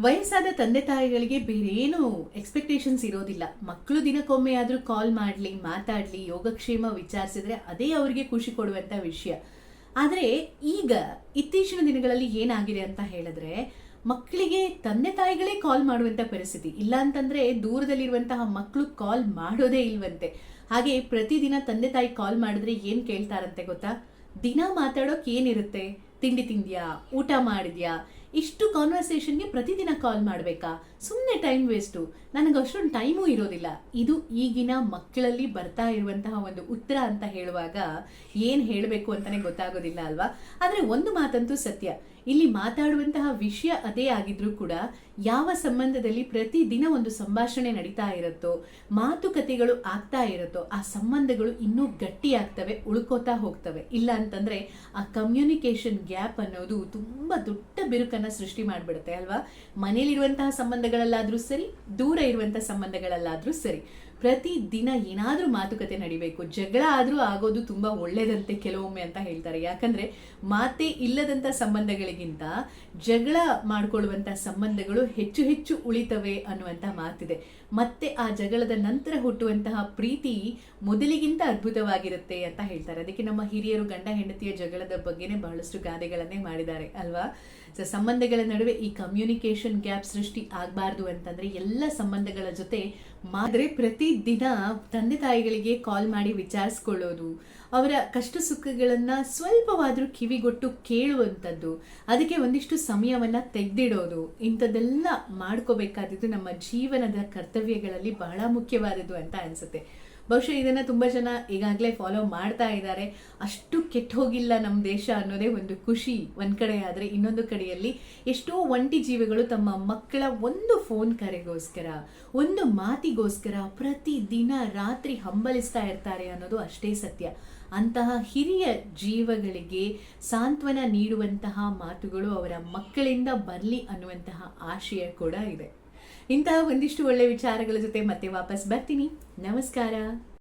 ವಯಸ್ಸಾದ ತಂದೆ ತಾಯಿಗಳಿಗೆ ಬೇರೇನು ಎಕ್ಸ್ಪೆಕ್ಟೇಷನ್ಸ್ ಇರೋದಿಲ್ಲ. ಮಕ್ಕಳು ದಿನಕ್ಕೊಮ್ಮೆ ಆದರೂ ಕಾಲ್ ಮಾಡಲಿ, ಮಾತಾಡಲಿ, ಯೋಗಕ್ಷೇಮ ವಿಚಾರಿಸಿದ್ರೆ ಅದೇ ಅವರಿಗೆ ಖುಷಿ ಕೊಡುವಂಥ ವಿಷಯ. ಆದರೆ ಈಗ ಇತ್ತೀಚಿನ ದಿನಗಳಲ್ಲಿ ಏನಾಗಿದೆ ಅಂತ ಹೇಳಿದ್ರೆ, ಮಕ್ಕಳಿಗೆ ತಂದೆ ತಾಯಿಗಳೇ ಕಾಲ್ ಮಾಡುವಂಥ ಪರಿಸ್ಥಿತಿ. ಇಲ್ಲ ಅಂತಂದ್ರೆ ದೂರದಲ್ಲಿರುವಂತಹ ಮಕ್ಕಳು ಕಾಲ್ ಮಾಡೋದೇ ಇಲ್ವಂತೆ. ಹಾಗೆ ಪ್ರತಿದಿನ ತಂದೆ ತಾಯಿ ಕಾಲ್ ಮಾಡಿದ್ರೆ ಏನು ಕೇಳ್ತಾರಂತೆ ಗೊತ್ತಾ? ದಿನ ಮಾತಾಡೋಕೆ ಏನಿರುತ್ತೆ? ತಿಂಡಿ ತಿಂದ್ಯಾ? ಊಟ ಮಾಡಿದ್ಯಾ? ಇಷ್ಟು ಕಾನ್ವರ್ಸೇಷನ್ಗೆ ಪ್ರತಿದಿನ ಕಾಲ್ ಮಾಡಬೇಕಾ? ಸುಮ್ಮನೆ ಟೈಮ್ ವೇಸ್ಟು ನನಗೆ ಅಷ್ಟೊಂದು ಟೈಮೂ ಇರೋದಿಲ್ಲ. ಇದು ಈಗಿನ ಮಕ್ಕಳಲ್ಲಿ ಬರ್ತಾ ಇರುವಂತಹ ಒಂದು ಉತ್ತರ ಅಂತ ಹೇಳುವಾಗ ಏನು ಹೇಳಬೇಕು ಅಂತಾನೆ ಗೊತ್ತಾಗೋದಿಲ್ಲ ಅಲ್ವಾ? ಆದರೆ ಒಂದು ಮಾತಂತೂ ಸತ್ಯ. ಇಲ್ಲಿ ಮಾತಾಡುವಂತಹ ವಿಷಯ ಅದೇ ಆಗಿದ್ರೂ ಕೂಡ ಯಾವ ಸಂಬಂಧದಲ್ಲಿ ಪ್ರತಿದಿನ ಒಂದು ಸಂಭಾಷಣೆ ನಡೀತಾ ಇರುತ್ತೋ, ಮಾತುಕತೆಗಳು ಆಗ್ತಾ ಇರುತ್ತೋ, ಆ ಸಂಬಂಧಗಳು ಇನ್ನೂ ಗಟ್ಟಿಯಾಗ್ತವೆ, ಉಳ್ಕೋತಾ ಹೋಗ್ತವೆ. ಇಲ್ಲ ಅಂತಂದ್ರೆ ಆ ಕಮ್ಯುನಿಕೇಶನ್ ಗ್ಯಾಪ್ ಅನ್ನೋದು ತುಂಬಾ ದೊಡ್ಡ ಬಿರುಕನ್ನ ಸೃಷ್ಟಿ ಮಾಡ್ಬಿಡುತ್ತೆ ಅಲ್ವಾ? ಮನೇಲಿರುವಂತಹ ಸಂಬಂಧಗಳಲ್ಲಾದ್ರೂ ಸರಿ ದೂರ ಇರುವಂತಹ ಸಂಬಂಧಗಳಲ್ಲಾದ್ರೂ ಸರಿ. ಪ್ರತಿ ಏನಾದರೂ ಮಾತುಕತೆ ನಡಿಬೇಕು. ಜಗಳ ಆದರೂ ಆಗೋದು ತುಂಬಾ ಒಳ್ಳೆಯದಂತೆ ಕೆಲವೊಮ್ಮೆ ಅಂತ ಹೇಳ್ತಾರೆ. ಯಾಕಂದ್ರೆ ಮಾತೆ ಇಲ್ಲದಂತ ಸಂಬಂಧಗಳಿಗಿಂತ ಜಗಳ ಮಾಡಿಕೊಳ್ಳುವಂಥ ಸಂಬಂಧಗಳು ಹೆಚ್ಚು ಹೆಚ್ಚು ಉಳಿತವೆ ಅನ್ನುವಂಥ ಮಾತಿದೆ. ಮತ್ತೆ ಆ ಜಗಳದ ನಂತರ ಹುಟ್ಟುವಂತಹ ಪ್ರೀತಿ ಮೊದಲಿಗಿಂತ ಅದ್ಭುತವಾಗಿರುತ್ತೆ ಅಂತ ಹೇಳ್ತಾರೆ. ಅದಕ್ಕೆ ನಮ್ಮ ಹಿರಿಯರು ಗಂಡ ಹೆಂಡತಿಯ ಜಗಳದ ಬಗ್ಗೆನೇ ಬಹಳಷ್ಟು ಗಾದೆಗಳನ್ನೇ ಮಾಡಿದ್ದಾರೆ, ಅಲ್ವಾ? ಸೊ ಸಂಬಂಧಗಳ ನಡುವೆ ಈ ಕಮ್ಯುನಿಕೇಶನ್ ಗ್ಯಾಪ್ ಸೃಷ್ಟಿ ಆಗಬಾರ್ದು ಅಂತಂದ್ರೆ ಎಲ್ಲ ಸಂಬಂಧಗಳ ಜೊತೆ ಮಾದ್ರೆ ಪ್ರತಿ ದಿನ ತಂದೆ ತಾಯಿಗಳಿಗೆ ಕಾಲ್ ಮಾಡಿ ವಿಚಾರಿಸ್ಕೊಳ್ಳೋದು, ಅವರ ಕಷ್ಟ ಸುಖಗಳನ್ನು ಸ್ವಲ್ಪವಾದರೂ ಕಿವಿಗೊಟ್ಟು ಕೇಳುವಂಥದ್ದು, ಅದಕ್ಕೆ ಒಂದಿಷ್ಟು ಸಮಯವನ್ನು ತೆಗೆದಿಡೋದು, ಇಂಥದ್ದೆಲ್ಲ ಮಾಡ್ಕೋಬೇಕಾದದ್ದು ನಮ್ಮ ಜೀವನದ ಕರ್ತವ್ಯಗಳಲ್ಲಿ ಬಹಳ ಮುಖ್ಯವಾದದ್ದು ಅಂತ ಅನ್ಸುತ್ತೆ. ಬಹುಶಃ ಇದನ್ನ ತುಂಬಾ ಜನ ಈಗಾಗಲೇ ಫಾಲೋ ಮಾಡ್ತಾ ಇದ್ದಾರೆ. ಅಷ್ಟು ಕೆಟ್ಟ ಹೋಗಿಲ್ಲ ನಮ್ಮ ದೇಶ ಅನ್ನೋದೇ ಒಂದು ಖುಷಿ. ಒಂದ್ ಕಡೆ ಆದ್ರೆ ಇನ್ನೊಂದು ಕಡೆಯಲ್ಲಿ ಎಷ್ಟೋ ಒಂಟಿ ಜೀವಿಗಳು ತಮ್ಮ ಮಕ್ಕಳ ಒಂದು ಫೋನ್ ಕರೆಗೋಸ್ಕರ, ಒಂದು ಮಾತಿಗೋಸ್ಕರ ಪ್ರತಿ ದಿನ ರಾತ್ರಿ ಹಂಬಲಿಸ್ತಾ ಇರ್ತಾರೆ ಅನ್ನೋದು ಅಷ್ಟೇ ಸತ್ಯ. ಅಂತಹ ಹಿರಿಯ ಜೀವಗಳಿಗೆ ಸಾಂತ್ವನ ನೀಡುವಂತಹ ಮಾತುಗಳು ಅವರ ಮಕ್ಕಳಿಂದ ಬರಲಿ ಅನ್ನುವಂತಹ ಆಶಯ ಕೂಡ ಇದೆ. ಇಂತಹ ಒಂದಿಷ್ಟು ಒಳ್ಳೆ ವಿಚಾರಗಳ ಜೊತೆ ಮತ್ತೆ ವಾಪಸ್ ಬರ್ತೀನಿ. ನಮಸ್ಕಾರ.